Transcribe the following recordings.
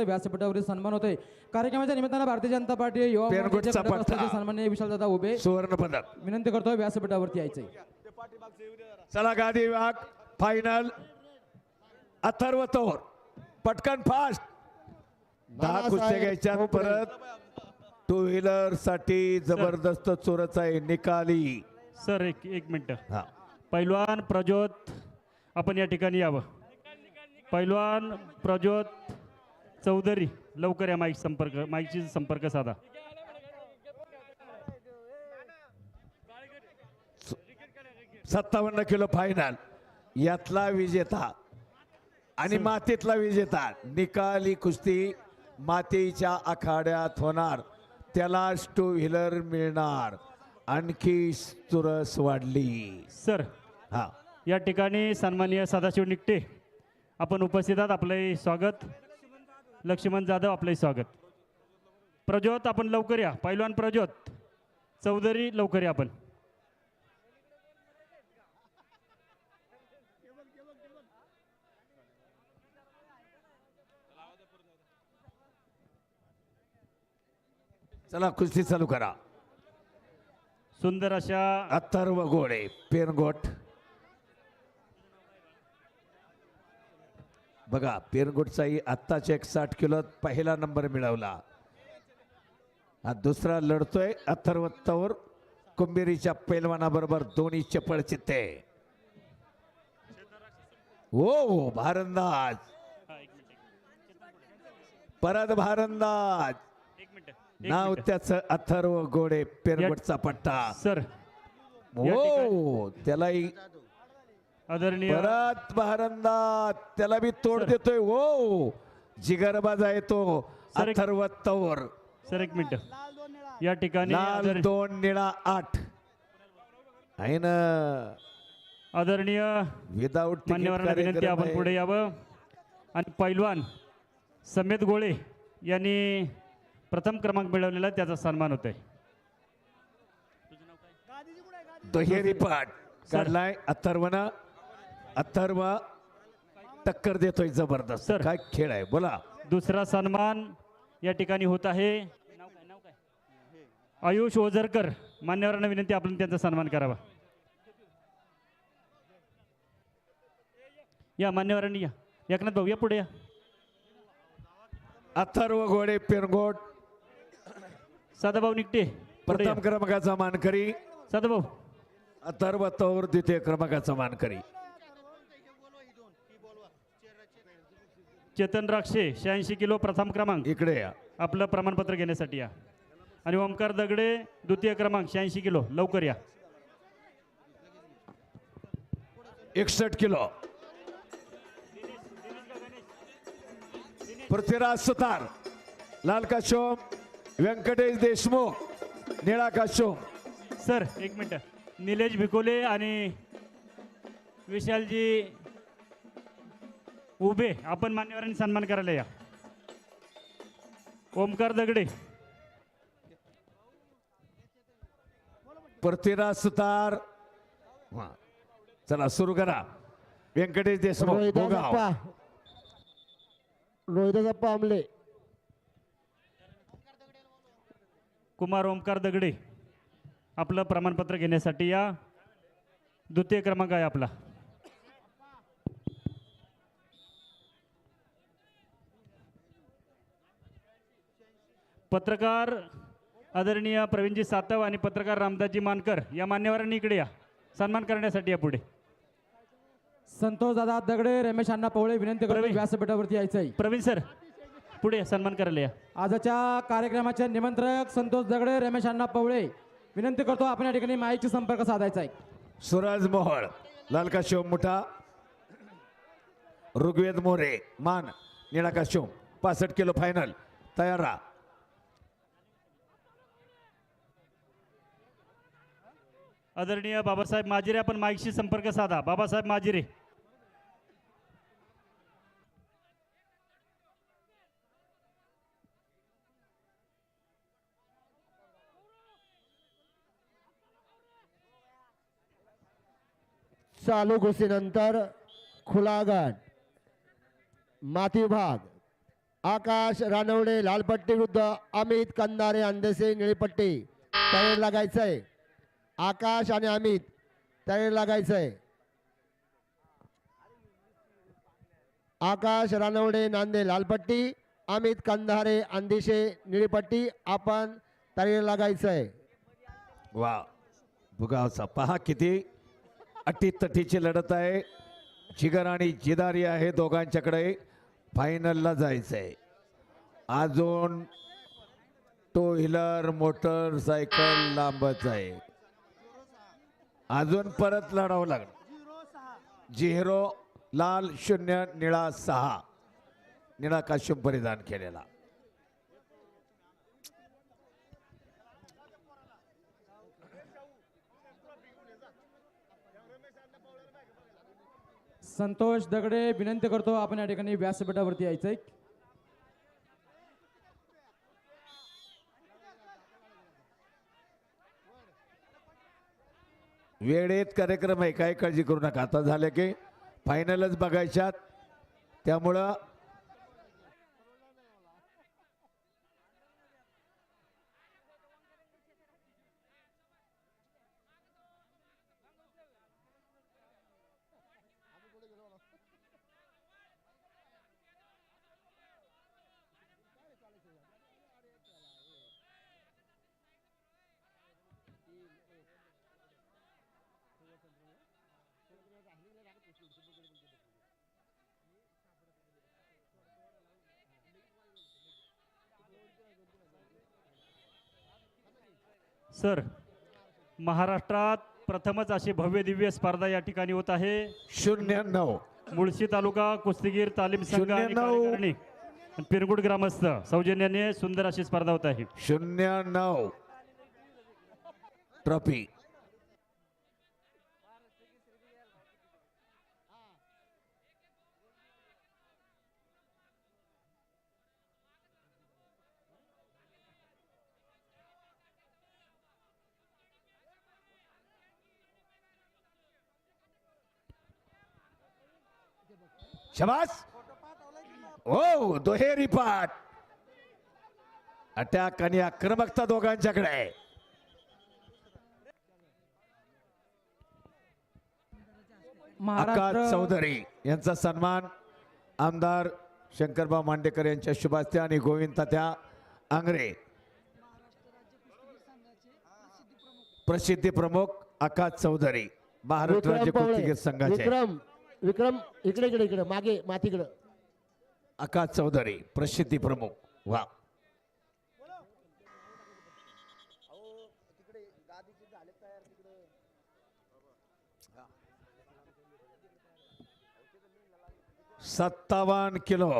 करतो व्यासपीठावरील सन्मान होतोय. कार्यक्रमाच्या निमित्तानं भारतीय जनता पार्टी युवा मोर्चाचे. प्रदेशाध्यक्ष सन्माननीय विशालदादा उभे. सुवर्ण पदक विनंती करतो व्यासपीठावरती यायचंय. चला गादी विभाग फायनल अथर्व तोर. पटकन फास्ट दहा कुस्त्या घ्यायच्या परत. टू व्हीलरसाठी जबरदस्त चोरच आहे निकाली. सर एक एक मिनटं. हा. पैलवान प्रज्योत आपण या ठिकाणी यावं. पैलवान प्रज्योत चौधरी लवकर या माईक संपर्क माईकशी संपर्क साधा. सत्तावन्न किलो फायनल यातला विजेता आणि मातीतला विजेता निकाली कुस्ती मातीच्या आखाड्यात होणार. त्याला टू व्हीलर मिळणार. आणखी चुरस वाढली. सर हा. या ठिकाणी सन्माननीय सदाशिव निकटे आपण उपस्थित आहात. आपलंही स्वागत. लक्ष्मण जाधव आपलंही स्वागत. प्रज्योत आपण लवकर या. पैलवान प्रज्योत चौधरी लवकर या आपण. चला कुस्ती चालू करा. सुंदर अशा अथर्व गोळे पेरगोट बघा पेरगोटचाही आत्ताच एक साठ किलो पहिला नंबर मिळवला. हा दुसरा लढतोय अथर्वत्तावर कुंभेरीच्या पैलवानाबरोबर दोन्ही चपळ चित्ते. हो भारंदाज. परत भारंदाज. नाव त्याचं अथर्व गोडे पेरगोटचा पट्टा. सर हो त्यालाही आदरणीय परत भारंदाज त्याला बी तोड देतोय. हो जिगरबाज आहे तो सर, एक- अथर्व तौर सर एक मिनिट. या ठिकाणी लाल आदर- दोन निळा आठ. आहे ना? आदरणीय विदाऊट मान्यवरांना विनंती आपण पुढे यावं. आणि पैलवान समेत गोळे यांनी प्रथम क्रमांक मिळवलेला आहे, त्याचा सन्मान होतोय. दुहेरी पाठ काढलाय अथर्वना. अथर्व टक्कर देतोय जबरदस्त. सर. काय खेळ आहे? बोला. दुसरा सन्मान या ठिकाणी होत आहे. आयुष ओझरकर मान्यवरांना विनंती आपण त्यांचा सन्मान करावा. या मान्यवरांनी या. एकनाथ भाऊ या पुढे या. अथर्व घोडे पेरगोट सदाभाऊ निकटे पुढे या. प्रथम क्रमांकाचा मानकरी. सदाभाऊ अथर्व तौर द्वितीय क्रमांकाचा मानकरी. चेतन राक्षे शहाऐंशी किलो प्रथम क्रमांक. इकडे या. आपलं प्रमाणपत्र घेण्यासाठी या. आणि ओमकार दगडे द्वितीय क्रमांक शहाऐंशी किलो. लवकर या. एकसष्ट किलो. पृथ्वीराज सुतार लाल काशोम व्यंकटेश देशमुख निळा काशोम सर एक मिनटं. निलेश भिकोले आणि विशालजी उभे आपण मान्यवरांनी सन्मान करायला या. ओमकार दगडे. पृथ्वीराज सुतार. हा. चला सुरू करा. व्यंकटेश देशमुख रोहिदास भोगाव अप्पा रोहिदास अप्पा आमले. कुमार ओमकार दगडे आपलं प्रमाणपत्र घेण्यासाठी या. द्वितीय क्रमांक आहे आपला. पत्रकार आदरणीय प्रवीणजी सातव आणि पत्रकार रामदासजी मानकर या मान्यवरांनी इकडे या. सन्मान करण्यासाठी या पुढे. संतोष दादा दगडे रमेश अण्णा पवळे विनंती करतो प्रवीण. व्यासपीठावरती यायचंय. प्रवीण सर पुढे या, सन्मान करायला या. आजच्या कार्यक्रमाचे निमंत्रक संतोष दगडे रमेश अण्णा पवळे. विनंती करतो आपण या ठिकाणी माईकची संपर्क साधायचा आहे. सुरज मोहोळ लाल काशोम मुठा ऋग्वेद मोरे मान निळा काशोम पासष्ट किलो फायनल तयार राहा. आदरणीय बाबासाहेब माजिरे आपण माईकशी संपर्क साधा. बाबासाहेब माजिरे. चालू कुस्तीनंतर खुला गट माती विभाग आकाश रानवडे लालपट्टी विरुद्ध अमित कंदारे अंदेसे निळीपट्टी. तयार लागायचंय आकाश आणि अमित तयार लागायचंय. आकाश रानवडे नांदे लालपट्टी अमित कंधारे अंदिशे निळीपट्टी आपण तयार लागायचंय. वा भुगावचा पहा किती अटीतटीची लढत आहे. जिगर आणि जिदारी आहे दोघांच्याकडे. फायनलला जायचंय. अजून टू व्हीलर मोटरसायकल लांबच आहे. अजून परत लढावं लागलं. झिरो लाल शून्य निळा सहा. निळा काश्यप परिधान केलेला. संतोष दगडे विनंती करतो आपण या ठिकाणी व्यासपीठावरती यायचंय वेळेत कार्यक्रम आहे काय काळजी करू नका. आता झालं की फायनलच बघायच्यात. त्यामुळं सर महाराष्ट्रात प्रथमच अशी भव्य दिव्य स्पर्धा या ठिकाणी होत आहे. शून्य नऊ. मुळशी तालुका कुस्तीगीर तालीम संघ शून्य आणि नऊ. कार्यकारिणी आणि पिरगुड ग्रामस्थ सौजन्याने सुंदर अशी स्पर्धा होत आहे. शून्य नऊ. ट्रॉफी. शबास. ओ दुहेरी पाठ. अटॅक आणि आक्रमकता दोघांच्याकडे. आहे आकाश महाराष्ट्र चौधरी यांचा सन्मान आमदार शंकरबा मांडेकर यांच्या शुभास्ते आणि गोविंद तात्या आंग्रे. प्रसिद्धी प्रमुख आकाश चौधरी महाराष्ट्र राज्य कुस्तीगीर संघाचे. विक्रम इकडे इकडे इकडे मागे मातीकडे. आकाश चौधरी प्रसिद्धी प्रमुख वा सत्तावन्न किलो.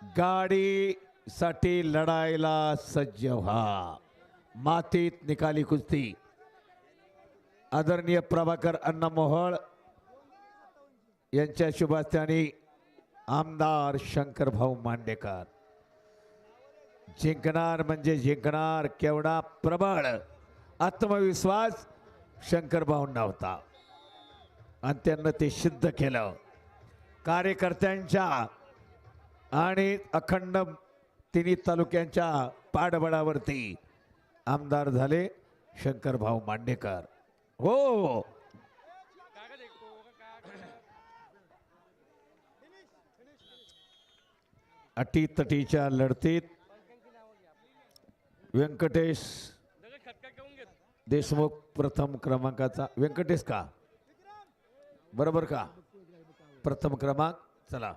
गाडीसाठी लढायला सज्ज व्हा. मातीत निकाली कुस्ती. आदरणीय प्रभाकर अण्णा मोहळ यांच्या शुभास्थानी आमदार शंकरभाऊ मांडेकर. जिंकणार म्हणजे जिंकणार केवढा प्रबळ आत्मविश्वास शंकरभाऊंना होता. आणि त्यांना ते सिद्ध केलं. कार्यकर्त्यांच्या आणि अखंड तिन्ही तालुक्यांच्या पाठबळावरती आमदार झाले शंकरभाऊ मांडेकर. हो, हो. अटीतटीच्या लढतीत व्यंकटेश देशमुख प्रथम क्रमांकाचा. व्यंकटेश का? बरोबर का? प्रथम क्रमांक चला.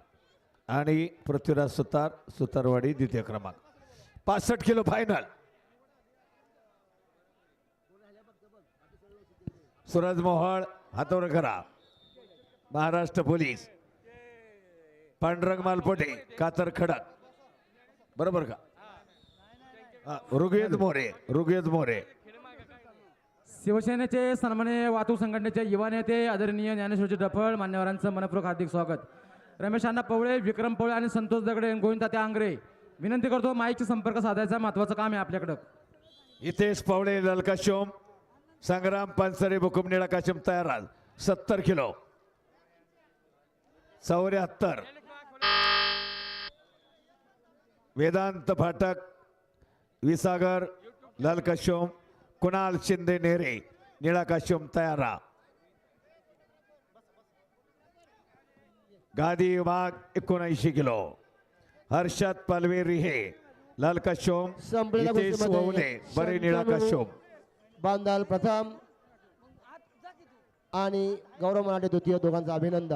आणि पृथ्वीराज सुतार सुतारवाडी द्वितीय क्रमांक. पासष्ट किलो फायनल सूरज मोहळ हातावर करा. महाराष्ट्र पोलीस. पांडुरंग मालपोटे कातर खडक. बरोबर का? ऋग्वेद मोरे ऋग्वेद मोरे. शिवसेनेचे सन्मान्य वाहतूक संघटनेचे युवा नेते आदरणीय ज्ञानेश्वरजी डफळ मान्यवरांचं मनपूर्वक हार्दिक स्वागत. रमेश अण्णा पवळे विक्रम पवळे आणि संतोष दगडे गोविंद तात्या आंग्रे. विनंती करतो माईकचे संपर्क साधायचा महत्वाचं काम आहे आपल्याकडं. हितेश पावळे ललकाशोम संग्राम पानसरे बुकुम निळाकाशम तयार आज सत्तर किलो. चौऱ्याहत्तर. वेदांत फाटक विसागर लाल काशोम कुणाल शिंदे नेरे निळा काशोम तयारा. गादी विभाग एकोणऐंशी किलो. हर्षद पालवे रिहे लाल ववने बरे निळा काशोम बांदाल प्रथम आणि गौरव मराठे द्वितीय दोघांचं अभिनंदन.